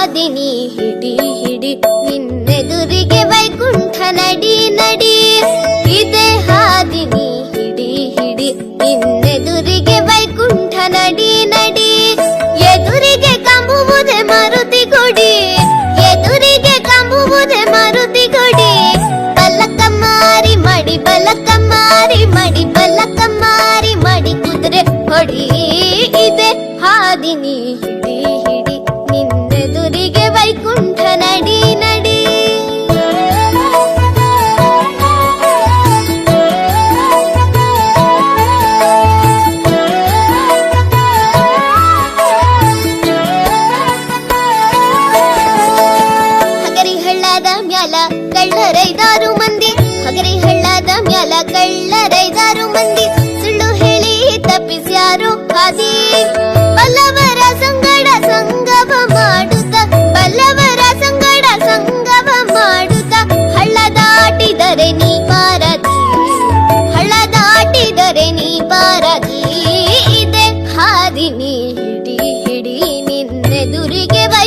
ದಾದಿನಿ ಹಿಡಿ ಹಿಡಿ ನಿನ್ನೆದುರಿಗೆ ಬೈಕುಂಡ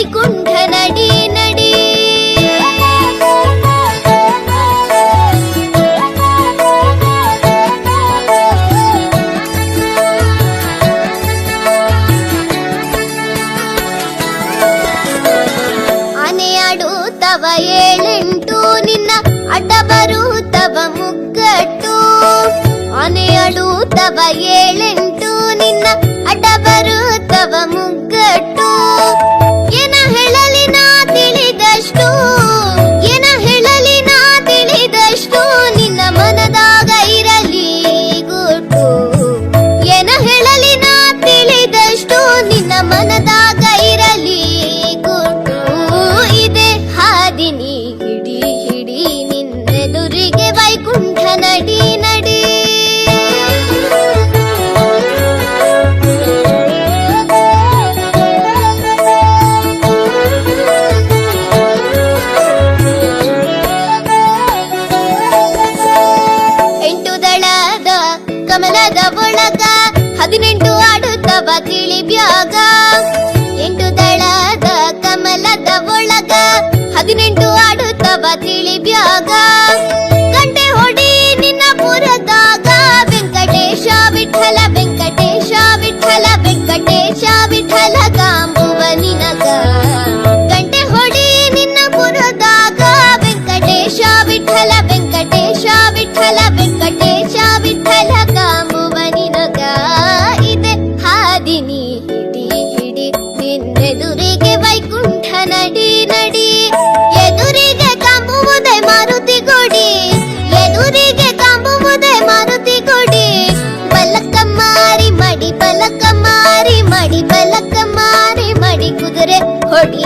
ವೈಕುಂಠ ನಡಿ ನಡಿ ಆನೆಯಾಡುತ್ತವ ಏಳು ಮನದ ಒಳಗ மாறி மடி குதிரை ஒடி